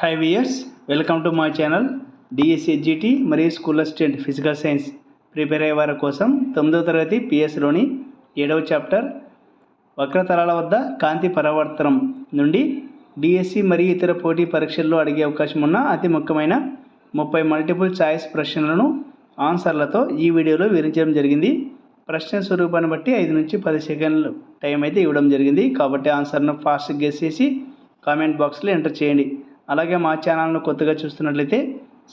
Hi viewers welcome to my channel DSC SGT మరియు school assistant physical science prepare అయ్యే వారి కోసం తొమ్మిదవ తరగతి పిఎస్లోని ఏడవ చాప్టర్ వక్రతలాల వద్ద కాంతి పరావర్తనం నుండి డిఎస్సి మరియు ఇతర పోటీ పరీక్షల్లో అడిగే అవకాశం ఉన్న అతి ముఖ్యమైన ముప్పై మల్టిపుల్ ఛాయిస్ ప్రశ్నలను ఆన్సర్లతో ఈ వీడియోలో వివరించడం జరిగింది. ప్రశ్న స్వరూపాన్ని బట్టి ఐదు నుంచి పది సెకండ్లు టైం అయితే ఇవ్వడం జరిగింది. కాబట్టి ఆన్సర్ను ఫాస్ట్ గెస్ చేసి కామెంట్ బాక్స్లో ఎంటర్ చేయండి. అలాగే మా ఛానల్ను కొత్తగా చూస్తున్నట్లయితే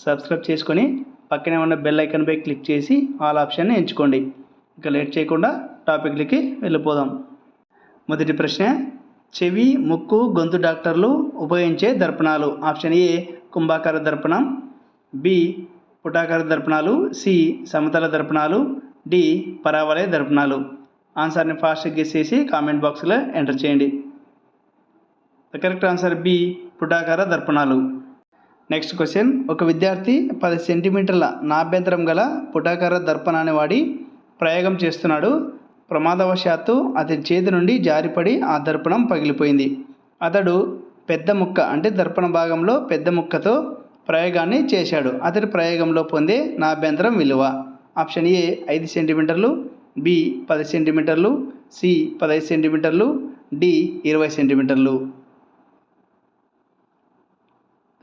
సబ్స్క్రైబ్ చేసుకొని పక్కనే ఉన్న బెల్ ఐకన్పై క్లిక్ చేసి ఆల్ ఆప్షన్ని ఎంచుకోండి. ఇక లేట్ చేయకుండా టాపిక్లకి వెళ్ళిపోదాం. మొదటి ప్రశ్న చెవి ముక్కు గొంతు డాక్టర్లు ఉపయోగించే దర్పణాలు. ఆప్షన్ ఏ కుంభాకార దర్పణం. బి పుటాకార దర్పణాలు. సి సమతల దర్పణాలు. డి పరావలయ దర్పణాలు. ఆన్సర్ని ఫాస్ట్గా గెస్ చేసి కామెంట్ బాక్స్లో ఎంటర్ చేయండి. ద కరెక్ట్ ఆన్సర్ బి పుటాకార దర్పణాలు. నెక్స్ట్ క్వశ్చన్ ఒక విద్యార్థి పది సెంటీమీటర్ల నాభ్యంతరం గల పుటాకార దర్పణాన్ని వాడి ప్రయోగం చేస్తున్నాడు. ప్రమాదవశాత్తు అతని చేతి నుండి జారిపడి ఆ దర్పణం పగిలిపోయింది. అతడు పెద్ద ముక్క అంటే దర్పణ భాగంలో పెద్ద ముక్కతో ప్రయోగాన్ని చేశాడు. అతడి ప్రయోగంలో పొందే నాభ్యంతరం విలువ. ఆప్షన్ ఏ ఐదు సెంటీమీటర్లు బి పది సెంటీమీటర్లు సి పదహైదు సెంటీమీటర్లు డి ఇరవై సెంటీమీటర్లు.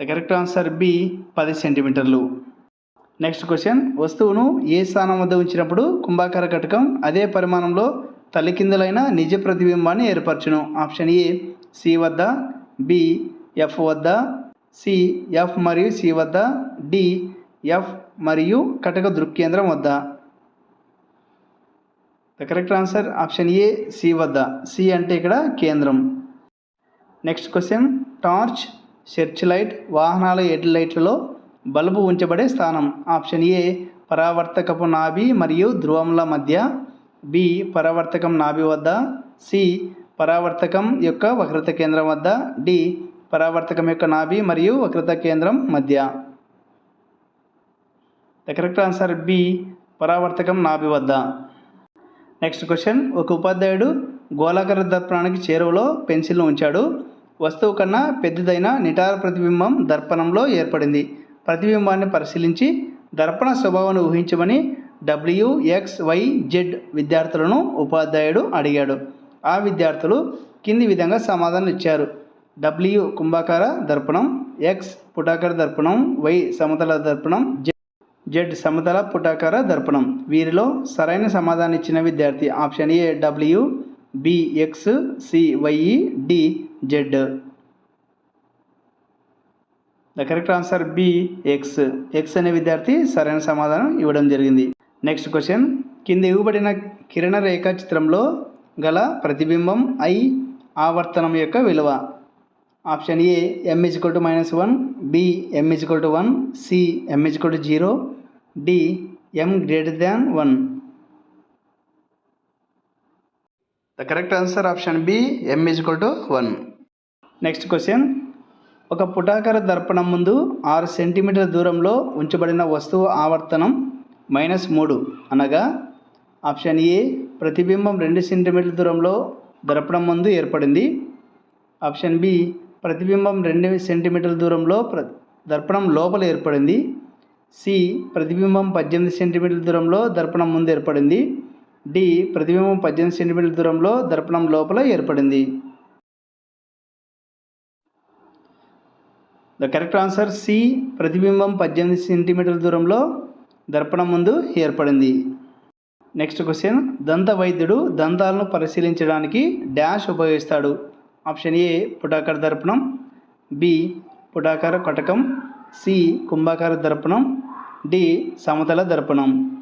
ద కరెక్ట్ ఆన్సర్ బి పది సెంటీమీటర్లు నెక్స్ట్ క్వశ్చన్ వస్తువును ఏ స్థానం వద్ద ఉంచినప్పుడు కుంభాకార కటకం అదే పరిమాణంలో తల్లికిందులైన నిజ ప్రతిబింబాన్ని ఏర్పరచును? ఆప్షన్ ఏ సి వద్ద బి ఎఫ్ వద్ద సి ఎఫ్ మరియు సి వద్ద డి ఎఫ్ మరియు కటక దృక్కేంద్రం వద్ద. The correct answer option A C వద్ద. సి అంటే ఇక్కడ కేంద్రం. Next question torch search light వాహనాల హెడ్ లైట్లలో బల్బు ఉంచబడే స్థానం. ఆప్షన్ ఏ పరావర్తకపు నాభి మరియు ధ్రువముల మధ్య. బి పరావర్తకం నాభి వద్ద. సి పరావర్తకం యొక్క వక్రత కేంద్రం వద్ద. డి పరావర్తకం యొక్క నాభి మరియు వక్రత కేంద్రం మధ్య. ద కరెక్ట్ ఆన్సర్ బి పరావర్తకం నాభి వద్ద. నెక్స్ట్ క్వశ్చన్ ఒక ఉపాధ్యాయుడు గోళాకార దర్పణానికి చేరువలో పెన్సిల్ను ఉంచాడు. వస్తువు కన్నా పెద్దదైన నిటార ప్రతిబింబం దర్పణంలో ఏర్పడింది. ప్రతిబింబాన్ని పరిశీలించి దర్పణ స్వభావాన్ని ఊహించమని డబ్ల్యూ ఎక్స్ వై జెడ్ విద్యార్థులను ఉపాధ్యాయుడు అడిగాడు. ఆ విద్యార్థులు కింది విధంగా సమాధానం ఇచ్చారు. డబ్ల్యూ కుంభాకార దర్పణం ఎక్స్ పుటాకార దర్పణం వై సమతల దర్పణం జెడ్ జెడ్ సమతల పుటాకార దర్పణం. వీరిలో సరైన సమాధానం ఇచ్చిన విద్యార్థి option A W B X C Y D Z the correct answer B X X అనే విద్యార్థి సరైన సమాధానం ఇవ్వడం జరిగింది. నెక్స్ట్ క్వశ్చన్ కింద ఇవ్వబడిన కిరణ రేఖ చిత్రంలో గల ప్రతిబింబం ఐ ఆవర్తనం యొక్క విలువ. Option A M is equal to minus one B M is equal to one C M is equal to zero D M greater than one the correct answer option B M equal to one next question ఒక పుటాకార దర్పణం ముందు ఆరు సెంటీమీటర్ల దూరంలో ఉంచబడిన వస్తువు ఆవర్తనం minus మూడు అనగా ఆప్షన్ ఏ ప్రతిబింబం రెండు సెంటీమీటర్ల దూరంలో దర్పణం ముందు ఏర్పడింది. ఆప్షన్ బి ప్రతిబింబం రెండు సెంటీమీటర్ల దూరంలో ప్ర దర్పణం లోపల ఏర్పడింది. సి ప్రతిబింబం పద్దెనిమిది సెంటీమీటర్ల దూరంలో దర్పణం ముందు ఏర్పడింది. డి ప్రతిబింబం పద్దెనిమిది సెంటీమీటర్ల దూరంలో దర్పణం లోపల ఏర్పడింది. ద కరెక్ట్ ఆన్సర్ సి ప్రతిబింబం పద్దెనిమిది సెంటీమీటర్ల దూరంలో దర్పణం ముందు ఏర్పడింది. Next question. దంత వైద్యుడు దంతాలను పరిశీలించడానికి డాష్ ఉపయోగిస్తాడు. ఆప్షన్ ఏ పుటాకార దర్పణం బి పుటాకార కటకం సి కుంభాకార దర్పణం డి సమతల దర్పణం.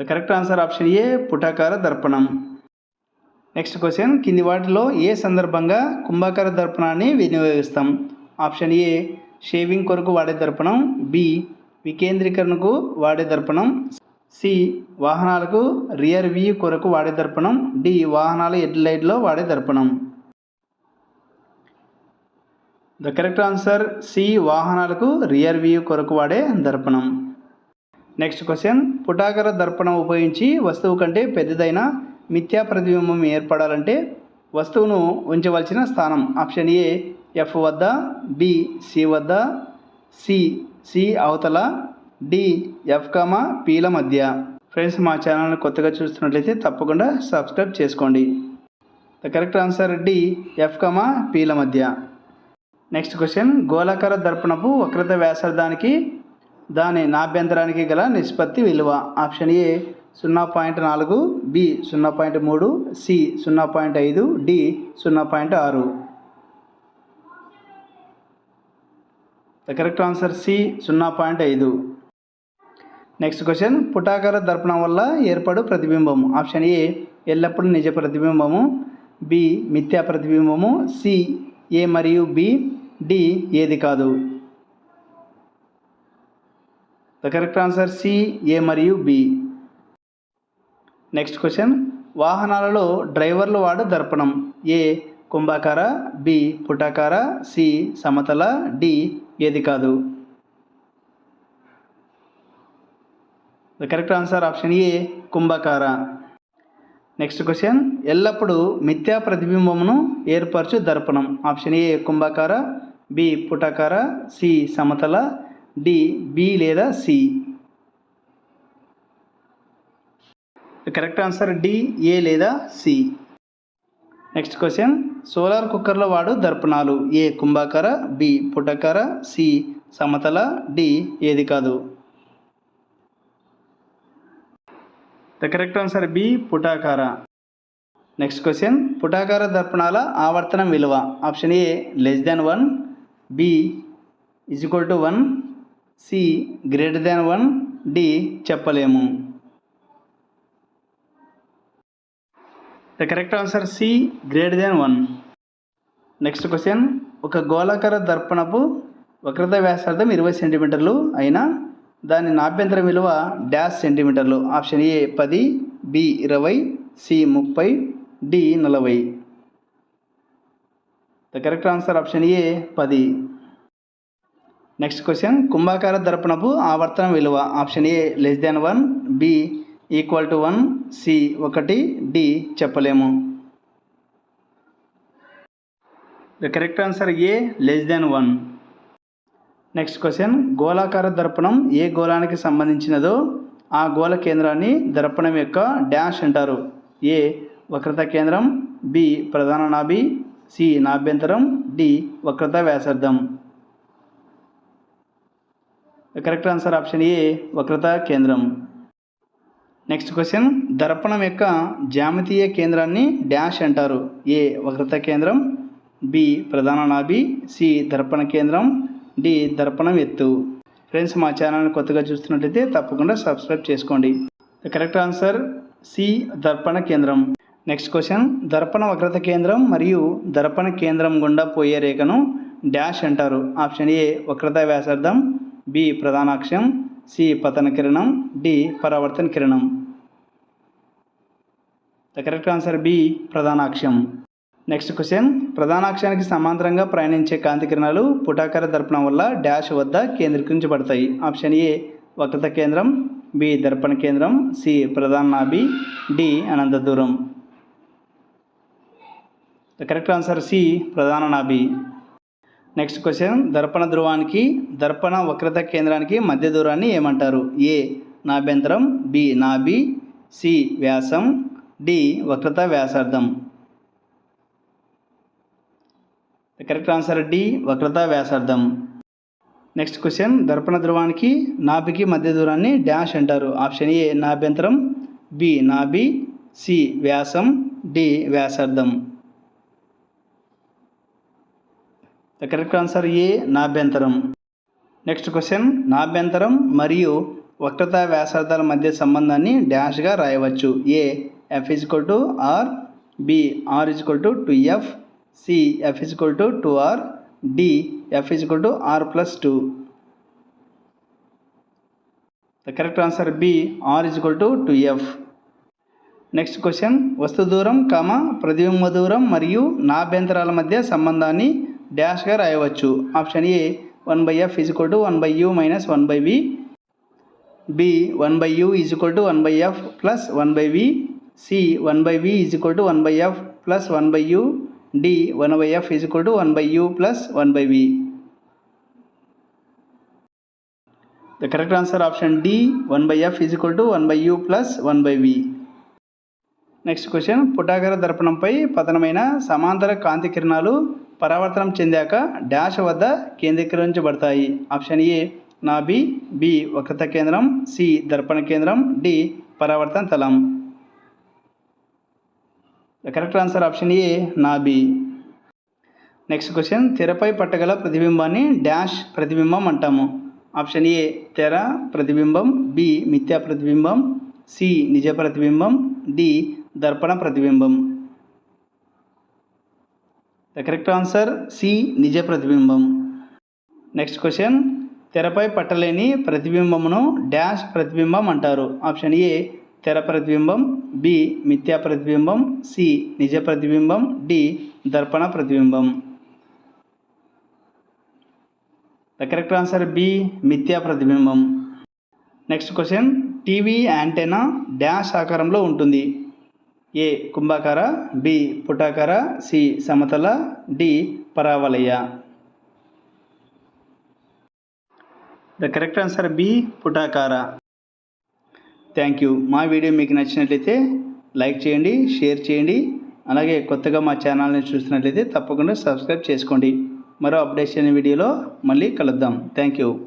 The correct answer option A పుటాకార దర్పణం నెక్స్ట్ క్వశ్చన్ కింది వాటిలో ఏ సందర్భంగా కుంభాకార దర్పణాన్ని వినియోగిస్తాం? ఆప్షన్ ఏ షేవింగ్ కొరకు వాడే దర్పణం. బి వికేంద్రీకరణకు వాడే దర్పణం. సి వాహనాలకు రియర్ వ్యూ కొరకు వాడే దర్పణం. డి వాహనాల హెడ్ లైట్లో వాడే దర్పణం. ద కరెక్ట్ ఆన్సర్ సి వాహనాలకు రియర్ వ్యూ కొరకు వాడే దర్పణం. నెక్స్ట్ క్వశ్చన్ పుటాకార దర్పణం ఉపయోగించి వస్తువు కంటే పెద్దదైన మిథ్యా ప్రతిబింబం ఏర్పడాలంటే వస్తువును ఉంచవలసిన స్థానం. ఆప్షన్ ఏ ఎఫ్ వద్ద బి సి వద్ద సి సి అవతల డి ఎఫ్ కమ పీల మధ్య. ఫ్రెండ్స్ మా ఛానల్ని కొత్తగా చూస్తున్నట్లయితే తప్పకుండా సబ్స్క్రైబ్ చేసుకోండి. The correct answer D F comma పీల మధ్య. నెక్స్ట్ క్వశ్చన్ గోళాకార దర్పణపు వక్రత వ్యాసార్థానికి దాని నాభ్యంతరానికి గల నిష్పత్తి విలువ. ఆప్షన్ ఏ సున్నా పాయింట్ నాలుగు బి సున్నా పాయింట్ మూడు సి సున్నా పాయింట్ ఐదు డి సున్నా పాయింట్ ఆరు. ద కరెక్ట్ ఆన్సర్ సి సున్నా పాయింట్ ఐదు. నెక్స్ట్ క్వశ్చన్ పుటాకార దర్పణం వల్ల ఏర్పడు ప్రతిబింబం. ఆప్షన్ ఏ ఎల్లప్పుడూ నిజ ప్రతిబింబము బి మిథ్యా ప్రతిబింబము సి ఏ మరియు బి డి ఏది కాదు. The correct answer C A మరియు బి నెక్స్ట్ క్వశ్చన్ వాహనాలలో డ్రైవర్లు వాడు దర్పణం ఏ కుంభాకార బి పుటాకార సి సమతల డి ఏది కాదు? The correct answer option A కుంభాకార. నెక్స్ట్ క్వశ్చన్ ఎల్లప్పుడూ మిథ్యా ప్రతిబింబమును ఏర్పరచు దర్పణం. ఆప్షన్ ఏ కుంభాకార బి పుటాకార సి సమతల డి బి లేదా C? Correct answer D A లేదా సి? Next question. సోలార్ కుక్కర్లో వాడు దర్పణాలు. ఏ కుంభాకార బి పుటకార సి సమతల డి ఏది కాదు? The correct answer B పుటాకార. Next question. పుటాకార దర్పణాల ఆవర్తనం విలువ. Option A less than one. B is equal to one. C greater than one D చెప్పలేము. The correct answer C greater than one. Next question ఒక గోళాకార దర్పణపు వక్రత వ్యాసార్థం ఇరవై సెంటీమీటర్లు అయినా దాని నాభ్యంతర విలువ డాష్ సెంటీమీటర్లు. ఆప్షన్ ఏ పది బి ఇరవై సి ముప్పై డి నలభై. The correct answer option A పది. నెక్స్ట్ క్వశ్చన్ కుంభాకార దర్పణపు ఆవర్తన విలువ. Option A less than one B equal to one C ఒకటి. డి చెప్పలేము. The correct answer A less than one next question గోళాకార దర్పణం ఏ గోళానికి సంబంధించినదో ఆ గోళ కేంద్రాన్ని దర్పణం యొక్క డాష్ అంటారు. ఏ వక్రత కేంద్రం. బి ప్రధాన నాభి. సి నాభ్యంతరం. డి వక్రత వ్యాసార్థం. కరెక్ట్ ఆన్సర్ ఆప్షన్ ఏ వక్రత కేంద్రం. నెక్స్ట్ క్వశ్చన్ దర్పణం యొక్క జామితీయ కేంద్రాన్ని డాష్ అంటారు. ఏ వక్రత కేంద్రం బి ప్రధాన నాభి సి దర్పణ కేంద్రం డి దర్పణం ఎత్తు. ఫ్రెండ్స్ మా ఛానల్ని కొత్తగా చూస్తున్నట్లయితే తప్పకుండా సబ్స్క్రైబ్ చేసుకోండి. కరెక్ట్ ఆన్సర్ సి దర్పణ కేంద్రం. నెక్స్ట్ క్వశ్చన్ దర్పణ వక్రత కేంద్రం మరియు దర్పణ కేంద్రం గుండా పోయే రేఖను డాష్ అంటారు. ఆప్షన్ ఏ వక్రత వ్యాసార్థం బి ప్రధానాక్షం సి పతన కిరణం డి పరావర్తన కిరణం. ద కరెక్ట్ ఆన్సర్ బి ప్రధానాక్షం. నెక్స్ట్ క్వశ్చన్ ప్రధానాక్షానికి సమాంతరంగా ప్రయాణించే కాంతి కిరణాలు పుటాకార దర్పణం వల్ల డాష్ వద్ద కేంద్రీకరించబడతాయి. ఆప్షన్ ఏ వక్రత కేంద్రం. బి దర్పణ కేంద్రం. సి ప్రధాన నాభి డి అనంత దూరం. ద కరెక్ట్ ఆన్సర్ సి ప్రధాన నాభి నెక్స్ట్ క్వశ్చన్ దర్పణ ధ్రువానికి దర్పణ వక్రత కేంద్రానికి మధ్య దూరాన్ని ఏమంటారు? ఏ నాభ్యంతరం బి నాభి సి వ్యాసం డి వక్రత వ్యాసార్థం. ద కరెక్ట్ ఆన్సర్ డి వక్రత వ్యాసార్థం. నెక్స్ట్ క్వశ్చన్ దర్పణ ధ్రువానికి నాభికి మధ్య దూరాన్ని డాష్ అంటారు. ఆప్షన్ ఏ నాభ్యంతరం బి నాభి సి వ్యాసం డి వ్యాసార్థం. ద కరెక్ట్ ఆన్సర్ ఏ నాభ్యంతరం నెక్స్ట్ క్వశ్చన్ నాభ్యంతరం మరియు వక్రత వ్యాసార్థాల మధ్య సంబంధాన్ని డాష్గా రాయవచ్చు. A f equal to r B r equal to two f C f equal to two r D f equal to r plus two the correct answer B r equal to two f next question వస్తు దూరం కామ ప్రతిబింబ దూరం మరియు నాభ్యంతరాల మధ్య సంబంధాన్ని డాష్గా రాయవచ్చు option A one by f equal to one by u minus one by v B one by u equal to one by f plus one by v C one by v equal to one by f plus one by u D one by f is equal to one by u plus one by v the correct answer option D one by f is equal to one by u plus one by v next question పుటాకర దర్పణంపై పతనమైన సమాంతర కాంతి కిరణాలు పరావర్తనం చెందాక dash వద్ద కేంద్రీకరించబడతాయి. Option A నాభి B వక్రత కేంద్రం C Darpana కేంద్రం D పరావర్తన తలం. The correct answer option A నాభి నెక్స్ట్ క్వశ్చన్ తెరపై పట్టగల ప్రతిబింబాన్ని డాష్ ప్రతిబింబం అంటాము. ఆప్షన్ ఏ తెర ప్రతిబింబం బి మిథ్యా ప్రతిబింబం సి నిజ ప్రతిబింబం డి దర్పణ ప్రతిబింబం. ద కరెక్ట్ ఆన్సర్ సి నిజ ప్రతిబింబం. నెక్స్ట్ క్వశ్చన్ తెరపై పట్టలేని ప్రతిబింబమును డాష్ ప్రతిబింబం అంటారు. ఆప్షన్ ఏ తెర ప్రతిబింబం బి మిథ్యా ప్రతిబింబం సి నిజ ప్రతిబింబం డి దర్పణ ప్రతిబింబం. ద కరెక్ట్ ఆన్సర్ బి మిథ్యా ప్రతిబింబం. Next question TV antenna dash ఆకారంలో ఉంటుంది. ఏ కుంభాకార బి పుటాకార సి సమతల డి పరావలయ. The correct answer B పుటాకార. Thank you. మా వీడియో మీకు నచ్చినట్లయితే లైక్ చేయండి షేర్ చేయండి. అలాగే కొత్తగా మా ఛానల్ని చూస్తున్నట్లయితే తప్పకుండా సబ్స్క్రైబ్ చేసుకోండి. మరో అప్డేషన్ వీడియోలో మళ్ళీ కలుద్దాం. Thank you.